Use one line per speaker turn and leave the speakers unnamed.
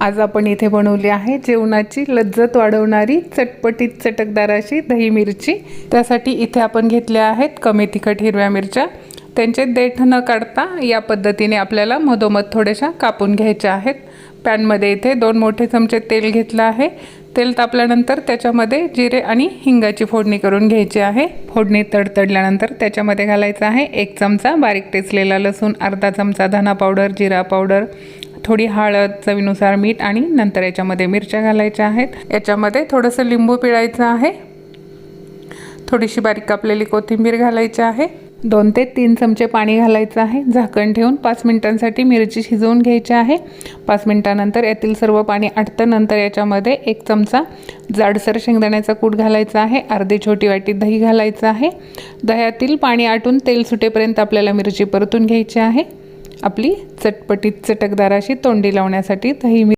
आज आपण इथे बनवली आहे जेवणाची लज्जत वाढवणारी चटपटीत चटकदार अशी दही मिरची. त्यासाठी इथे आपण घेतल्या आहेत कमी तिखट हिरव्या मिरच्या. त्यांचे देठ न काढता या पद्धतीने आपल्याला मधोमध थोड्याशा कापून घ्यायच्या आहेत. पॅनमध्ये इथे दोन मोठे चमचे तेल घेतलं आहे. तेल तापल्यानंतर त्याच्यामध्ये जिरे आणि हिंगाची फोडणी करून घ्यायची आहे. फोडणी तडतडल्यानंतर त्याच्यामध्ये घालायचं आहे एक चमचा बारीक टेचलेला लसूण अर्धा चमचा धना पावडर जिरा पावडर थोडी हळद चवीनुसार मीठ आणि नंतर याच्यामध्ये मिरच्या घालायच्या आहेत. याच्यामध्ये थोडंसं लिंबू पिळायचं आहे. थोडीशी बारीक कापलेली कोथिंबीर घालायची आहे. दोन ते तीन चमचे पाणी घालायचं आहे. झाकण ठेवून पाच मिनिटांसाठी मिरची शिजवून घ्यायची आहे. पाच मिनिटानंतर यातील सर्व पाणी आटतं. नंतर याच्यामध्ये एक चमचा जाडसर शेंगदाण्याचा कूट घालायचा आहे. अर्धी छोटी वाटी दही घालायचं आहे. दह्यातील पाणी आटून तेल सुटेपर्यंत आपल्याला मिरची परतून घ्यायची आहे. आपली चटपटीत चटकदार अशी तोंडी लावण्यासाठी दही